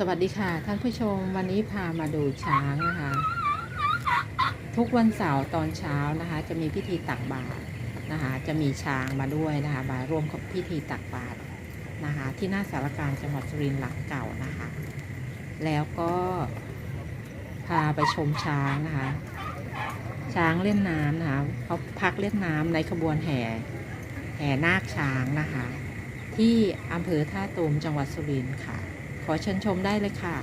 สวัสดีค่ะ ท่านผู้ชมวันนี้พามาดูช้างนะคะ ทุกวันเสาร์ตอนเช้านะคะ จะมีพิธีตักบาตรนะคะ จะมีช้างมาด้วยนะคะมาร่วมกับพิธีตักบาตรนะคะ ที่หน้าสารการจังหวัดสุรินทร์หลังเก่านะคะ แล้วก็พาไปชมช้างนะคะ ช้างเล่นน้ำนะคะเขาพักเล่นน้ำในขบวนแห่แห่นาคช้างนะคะ ที่อำเภอท่าตูมจังหวัดสุรินทร์ค่ะ ขอเชิญชมได้เลยค่ะ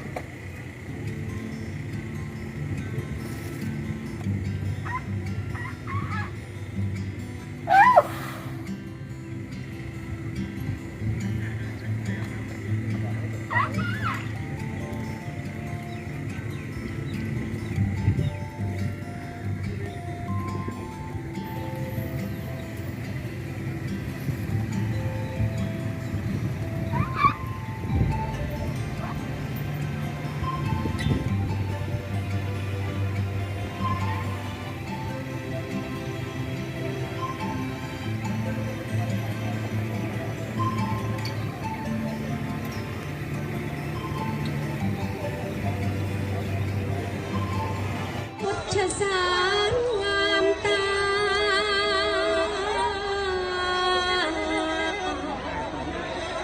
สารงามตา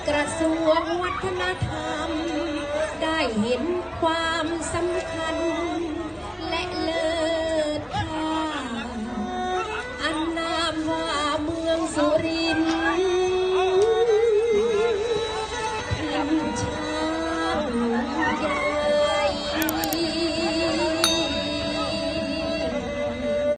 กระทรวงวัฒนธรรม ได้เห็นความสำคัญ